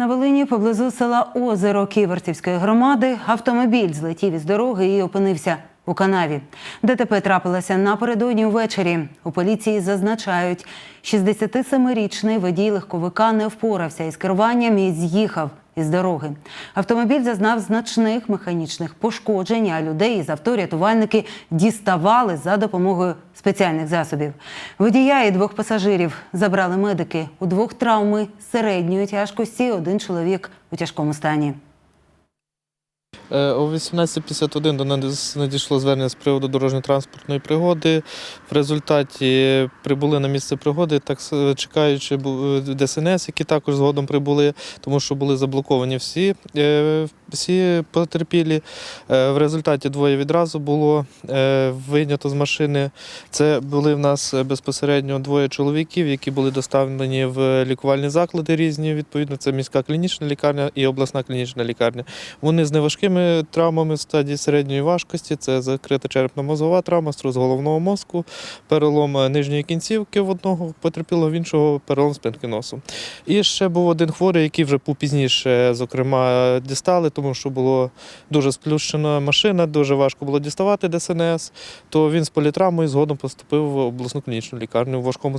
На Волині поблизу села Озеро Ківерцівської громади автомобіль злетів із дороги і опинився у канаві. ДТП трапилося напередодні ввечері. У поліції зазначають, 67-річний водій легковика не впорався із керуванням і з'їхав із дороги. Автомобіль зазнав значних механічних пошкоджень, а людей із авто рятувальники діставали за допомогою спеціальних засобів. Водія і двох пасажирів забрали медики. У двох травми середньої тяжкості, один чоловік у тяжкому стані. Е, О 18.51 до нас надійшло звернення з приводу дорожньо-транспортної пригоди. В результаті прибули на місце пригоди, так чекаючи ДСНС, які також згодом прибули, тому що були заблоковані всі, е, всі потерпілі. Е, В результаті двоє відразу було е, вийнято з машини. Це були в нас е, безпосередньо двоє чоловіків, які були доставлені в лікувальні заклади різні. Відповідно, це міська клінічна лікарня і обласна клінічна лікарня. Вони з неважкими травмами в стадії середньої важкості. Це закрита черепно-мозгова травма, струс головного мозку, перелом е, нижньої кінцівки в одного потерпілого, в іншого перелом спинки носу. І ще був один хворий, який вже пізніше, зокрема, дістали, тому що було дуже сплющена машина, дуже важко було діставати ДСНС. То він з політравмою згодом поступив в обласну клінічну лікарню в важкому